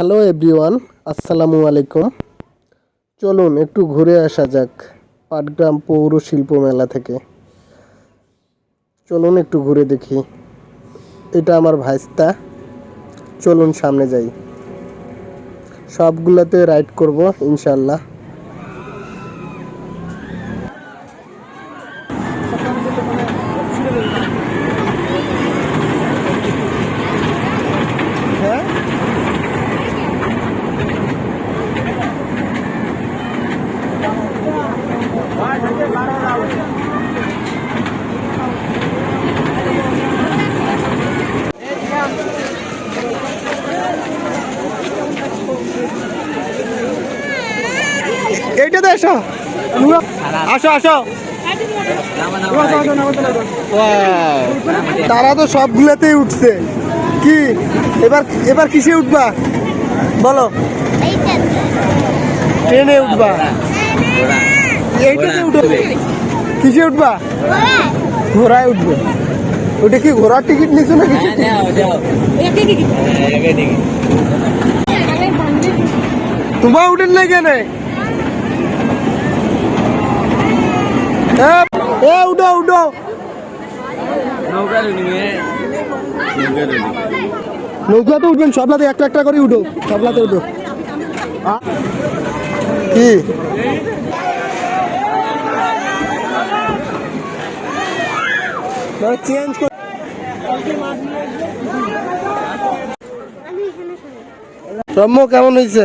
Hello everyone আসসালামু আলাইকুম চলুন, একটু ঘুরে আসা যাক পাটগ্রাম পৌর শিল্প মেলা থেকে। চলুন, একটু ঘুরে দেখি। এটা আমার ভাইস্তা। চলুন, সামনে যাই। সবগুলোতে রাইড করব ইনশাল্লাহ এইটাতে এসো। আসো আসো। তারা তো সবগুলোতেই উঠছে। কি? এবার এবার কিসে উঠবা? বলো। ট্রেনে উঠবা। কিসে উঠবা? ঘোড়ায় উঠবে। ওটা কি ঘোড়ার টিকিট নিছো নাকি? তোমার উঠেন না কেন? এ উঠো উঠো। নৌকাতে উঠবেন সবলাতে একটা একটা করে উঠো সবলাতে উঠো। কি? চেঞ্জ ব্রহ্ম কেমন হয়েছে?